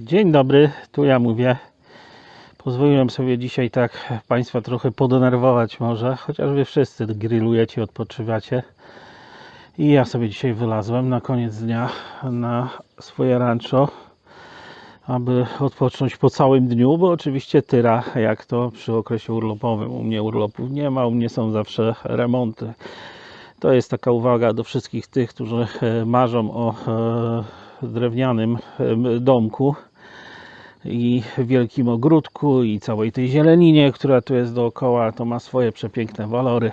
Dzień dobry, tu ja mówię. Pozwoliłem sobie dzisiaj tak Państwa trochę podenerwować może, chociaż Wy wszyscy grillujecie, odpoczywacie. I ja sobie dzisiaj wylazłem na koniec dnia na swoje rancho, aby odpocząć po całym dniu, bo oczywiście tyra, jak to przy okresie urlopowym. U mnie urlopów nie ma, u mnie są zawsze remonty. To jest taka uwaga do wszystkich tych, którzy e, marzą o e, drewnianym e, domku i wielkim ogródku i całej tej zieleninie, która tu jest dookoła. To ma swoje przepiękne walory.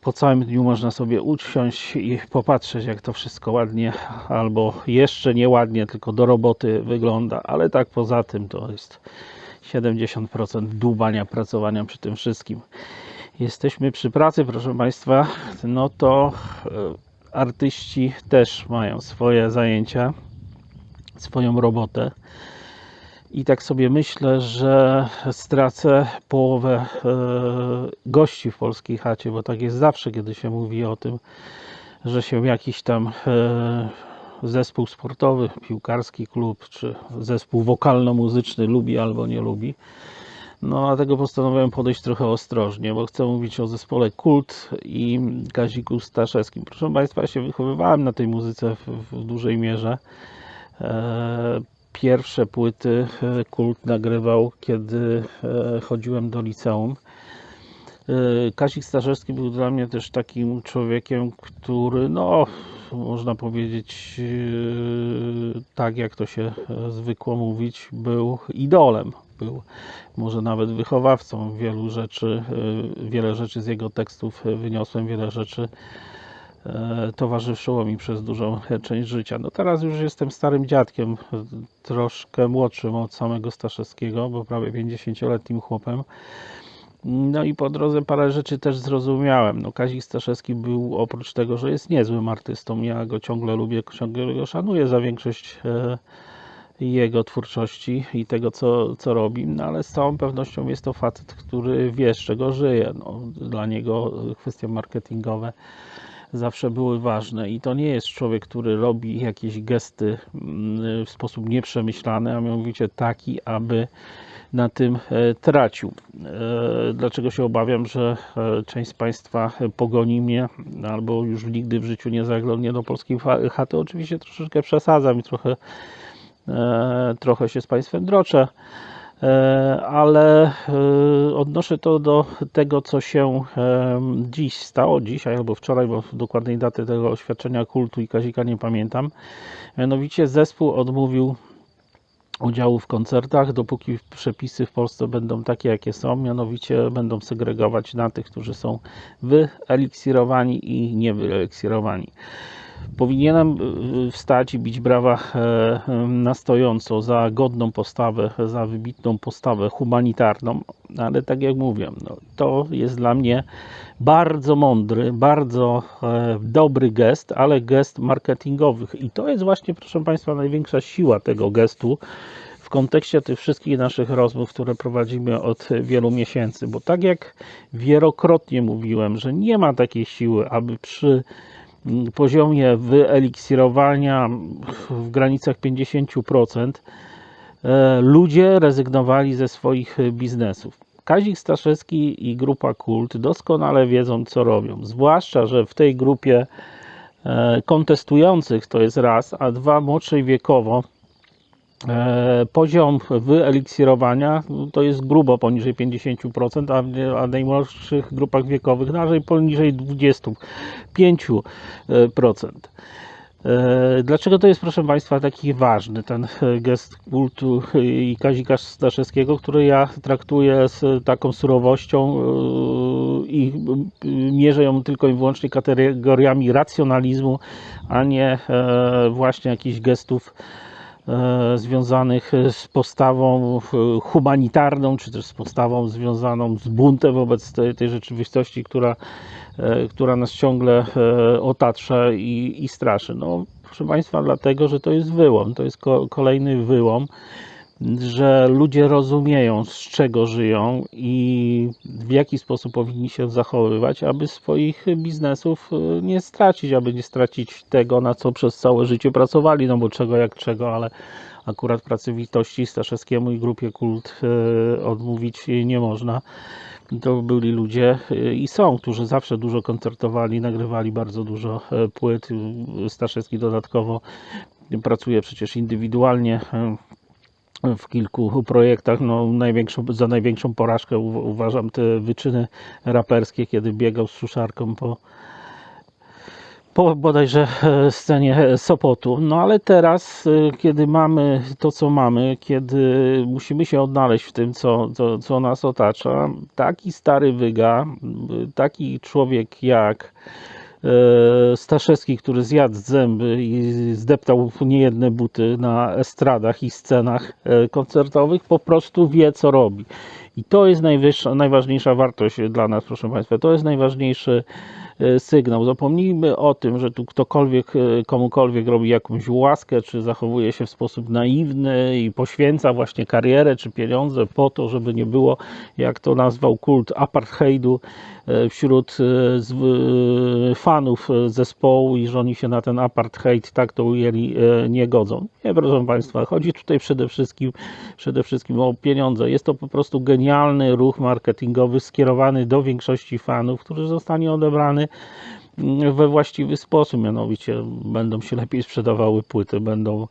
Po całym dniu można sobie usiąść i popatrzeć, jak to wszystko ładnie, albo jeszcze nie ładnie, tylko do roboty wygląda, ale tak poza tym to jest 70% dłubania, pracowania przy tym wszystkim jesteśmy przy pracy, proszę Państwa, no to e, artyści też mają swoje zajęcia, swoją robotę. I tak sobie myślę, że stracę połowę e, gości w polskiej chacie, bo tak jest zawsze, kiedy się mówi o tym, że się jakiś tam e, zespół sportowy, piłkarski klub, czy zespół wokalno-muzyczny lubi albo nie lubi. No, dlatego postanowiłem podejść trochę ostrożnie, bo chcę mówić o zespole Kult i Kaziku Staszewskim. Proszę Państwa, ja się wychowywałem na tej muzyce w, w dużej mierze. E, Pierwsze płyty e, Kult nagrywał, kiedy e, chodziłem do liceum. Kazik Staszewski był dla mnie też takim człowiekiem, który, no, można powiedzieć, tak jak to się zwykło mówić, był idolem. Był może nawet wychowawcą wielu rzeczy, wiele rzeczy z jego tekstów wyniosłem, wiele rzeczy towarzyszyło mi przez dużą część życia. No teraz już jestem starym dziadkiem, e, troszkę młodszym od samego Staszewskiego, bo prawie 50-letnim chłopem. No i po drodze parę rzeczy też zrozumiałem. No Kazik Staszewski był oprócz tego, że jest niezłym artystą, ja go ciągle lubię, ciągle go szanuję za większość e, jego twórczości i tego, co, co robi, no ale z całą pewnością jest to facet, który wie, z czego żyje. No, dla niego kwestie marketingowe zawsze były ważne i to nie jest człowiek, który robi jakieś gesty mm, w sposób nieprzemyślany, a mianowicie taki, aby na tym e, tracił. E, Dlaczego się obawiam, że e, część z Państwa pogoni mnie albo już nigdy w życiu nie zaglądnie do polskiej chaty? Oczywiście troszeczkę przesadzam i trochę, trochę się z Państwem droczę, ale e, odnoszę to do tego, co się e, dziś stało, dzisiaj albo wczoraj, bo dokładnej daty tego oświadczenia kultu i Kazika nie pamiętam. Mianowicie zespół odmówił udziału w koncertach, dopóki przepisy w Polsce będą takie, jakie są, mianowicie będą segregować na tych, którzy są wyeliksirowani i niewyeliksirowani. Powinienem y, wstać i bić brawa e, na stojąco za godną postawę, za wybitną postawę humanitarną, ale tak jak mówię, no, to jest dla mnie bardzo mądry, bardzo e, dobry gest, ale gest marketingowy. I to jest właśnie, proszę Państwa, największa siła tego gestu w kontekście tych wszystkich naszych rozmów, które prowadzimy od wielu miesięcy. Bo tak jak wielokrotnie mówiłem, że nie ma takiej siły, aby przy poziomie wyeliksirowania w granicach 50% e, ludzie rezygnowali ze swoich biznesów. Kazik Staszewski i grupa Kult doskonale wiedzą, co robią. Zwłaszcza, że w tej grupie e, kontestujących to jest raz, a dwa młodszej wiekowo poziom wyeliksirowania no, to jest grubo poniżej 50%, a w, najmłodszych grupach wiekowych nawet poniżej 25%. E, Dlaczego to jest, proszę Państwa, taki ważny, ten e, gest kultu i Kazika Staszewskiego, który ja traktuję z taką surowością e, i e, mierzę ją tylko i wyłącznie kategoriami racjonalizmu, a nie e, właśnie jakichś gestów e, związanych z postawą e, humanitarną, czy też z postawą związaną z buntem wobec tej, tej rzeczywistości, która, e, która nas ciągle e, otacza i, i straszy. No, proszę Państwa, dlatego, że to jest wyłom, to jest ko- kolejny wyłom. Że ludzie rozumieją, z czego żyją i w jaki sposób powinni się zachowywać, aby swoich biznesów y, nie stracić, aby nie stracić tego, na co przez całe życie pracowali, no bo czego jak czego, ale akurat pracowitości Staszewskiemu i grupie Kult y, odmówić nie można. To byli ludzie y, i są, którzy zawsze dużo koncertowali, nagrywali bardzo dużo płyt. Staszewski dodatkowo pracuje przecież indywidualnie w kilku projektach. No, największą, za największą porażkę uważam te wyczyny raperskie, kiedy biegał z suszarką po, po bodajże e, scenie Sopotu. No ale teraz, e, kiedy mamy to, co mamy, kiedy musimy się odnaleźć w tym, co, co, co nas otacza, taki stary wyga, taki człowiek jak Staszewski, który zjadł zęby i zdeptał niejedne buty na estradach i scenach e, koncertowych, po prostu wie, co robi. I to jest najważniejsza wartość dla nas, proszę Państwa. To jest najważniejszy e, sygnał. Zapomnijmy o tym, że tu ktokolwiek e, komukolwiek robi jakąś łaskę, czy zachowuje się w sposób naiwny i poświęca właśnie karierę czy pieniądze po to, żeby nie było, jak to nazwał kult apartheidu e, wśród e, e, fanów e, zespołu i że oni się na ten apartheid tak to ujęli e, nie godzą. Nie, proszę Państwa, chodzi tutaj przede wszystkim, przede wszystkim o pieniądze. Jest to po prostu genialny ruch marketingowy skierowany do większości fanów, który zostanie odebrany mm, we właściwy sposób, mianowicie będą się lepiej sprzedawały płyty, będą,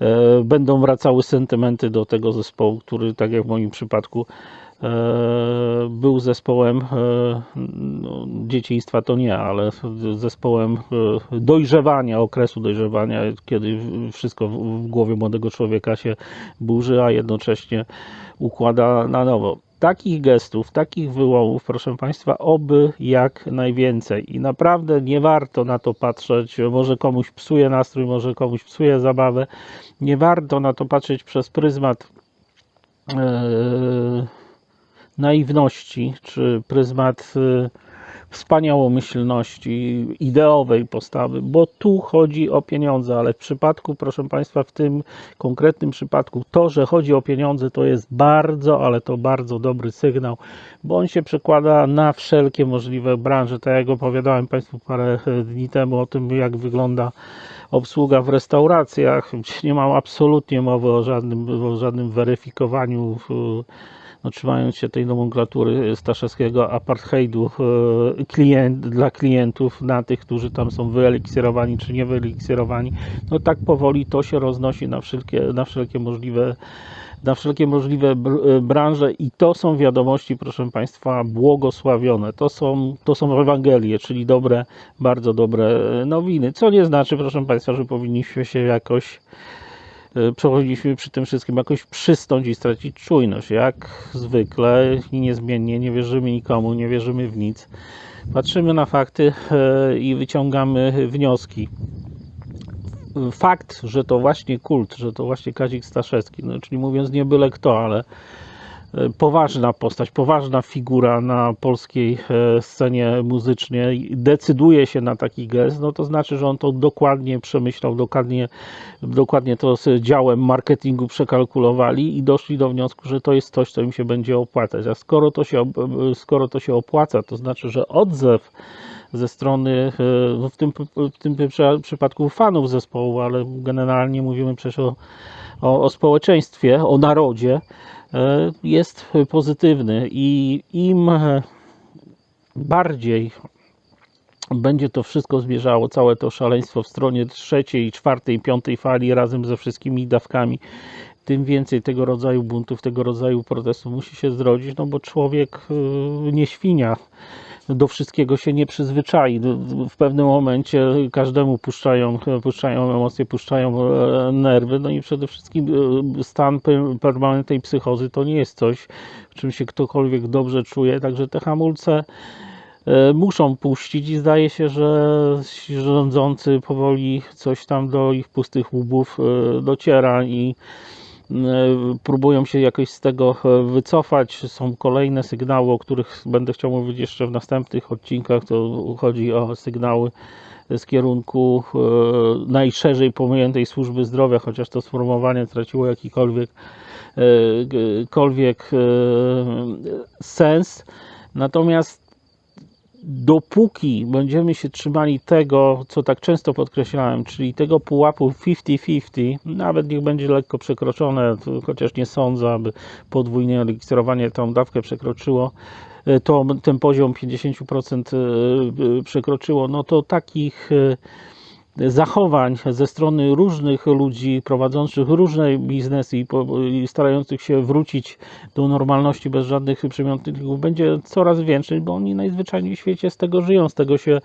e, będą wracały sentymenty do tego zespołu, który tak jak w moim przypadku e, był zespołem e, no, dzieciństwa to nie, ale zespołem e, dojrzewania, okresu dojrzewania, kiedy wszystko w głowie młodego człowieka się burzy, a jednocześnie układa na nowo. Takich gestów, takich wyłomów, proszę Państwa, oby jak najwięcej. I naprawdę nie warto na to patrzeć, może komuś psuje nastrój, może komuś psuje zabawę. Nie warto na to patrzeć przez pryzmat e, naiwności, czy pryzmat e, wspaniałomyślności, ideowej postawy, bo tu chodzi o pieniądze, ale w przypadku, proszę Państwa, w tym konkretnym przypadku, to, że chodzi o pieniądze, to jest bardzo, ale to bardzo dobry sygnał, bo on się przekłada na wszelkie możliwe branże. Tak jak opowiadałem Państwu parę e, dni temu o tym, jak wygląda obsługa w restauracjach. Nie mam absolutnie mowy o żadnym, o żadnym weryfikowaniu. No, trzymając się tej nomenklatury Staszewskiego apartheidu e, klient, dla klientów, na tych, którzy tam są wyeliksirowani czy nie wyeliksirowani, no tak powoli to się roznosi na wszelkie, na wszelkie możliwe na wszelkie możliwe e, branże i to są wiadomości, proszę Państwa, błogosławione. To są, to są Ewangelie, czyli dobre, bardzo dobre e, nowiny. Co nie znaczy, proszę Państwa, że powinniśmy się jakoś e, powinniśmy przy tym wszystkim jakoś przystąć i stracić czujność. Jak zwykle i niezmiennie nie wierzymy nikomu, nie wierzymy w nic. Patrzymy na fakty e, i wyciągamy wnioski. Fakt, że to właśnie kult, że to właśnie Kazik Staszewski, no, czyli mówiąc nie byle kto, ale poważna postać, poważna figura na polskiej e, scenie muzycznej decyduje się na taki gest, no to znaczy, że on to dokładnie przemyślał, dokładnie, dokładnie to z działem marketingu przekalkulowali i doszli do wniosku, że to jest coś, co im się będzie opłacać. A skoro to się, skoro to się opłaca, to znaczy, że odzew ze strony, e, w tym, w tym przy- przypadku fanów zespołu, ale generalnie mówimy przecież o, o, o społeczeństwie, o narodzie, jest pozytywny i im e, bardziej będzie to wszystko zmierzało, całe to szaleństwo w stronie trzeciej, czwartej, piątej fali razem ze wszystkimi dawkami, tym więcej tego rodzaju buntów, tego rodzaju protestów musi się zrodzić, no bo człowiek e, nie świnia do wszystkiego się nie przyzwyczai. W pewnym momencie każdemu puszczają, puszczają emocje, puszczają e, nerwy. No i przede wszystkim e, stan per- permanentnej psychozy to nie jest coś, w czym się ktokolwiek dobrze czuje. Także te hamulce e, muszą puścić i zdaje się, że rządzący powoli coś tam do ich pustych łbów e, dociera i próbują się jakoś z tego e, wycofać. Są kolejne sygnały, o których będę chciał mówić jeszcze w następnych odcinkach. To chodzi o sygnały z kierunku e, najszerzej pojętej służby zdrowia, chociaż to sformułowanie traciło jakikolwiek e, e, sens. Natomiast dopóki będziemy się trzymali tego, co tak często podkreślałem, czyli tego pułapu 50-50, nawet niech będzie lekko przekroczone, chociaż nie sądzę, aby podwójne rejestrowanie tą dawkę przekroczyło, e, to ten poziom 50% e, e, przekroczyło, no to takich zachowań ze strony różnych ludzi prowadzących różne biznesy i, po, i starających się wrócić do normalności bez żadnych przymiotników będzie coraz więcej, bo oni najzwyczajniej w świecie z tego żyją, z tego się,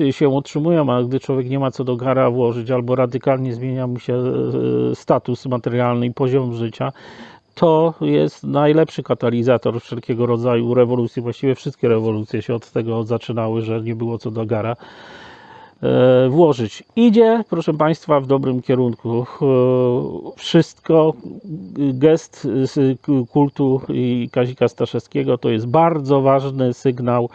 e, się utrzymują, a gdy człowiek nie ma co do gara włożyć albo radykalnie zmienia mu się e, status materialny i poziom życia, to jest najlepszy katalizator wszelkiego rodzaju rewolucji. Właściwie wszystkie rewolucje się od tego zaczynały, że nie było co do gara włożyć. Idzie, proszę Państwa, w dobrym kierunku. E, Wszystko, gest kultu i Kazika Staszewskiego to jest bardzo ważny sygnał,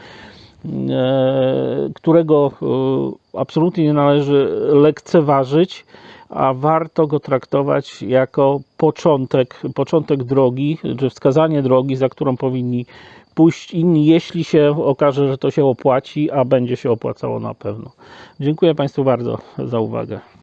e, którego e, absolutnie nie należy lekceważyć, a warto go traktować jako początek, początek drogi, czy wskazanie drogi, za którą powinni pójść inni, jeśli się okaże, że to się opłaci, a będzie się opłacało na pewno. Dziękuję Państwu bardzo za uwagę.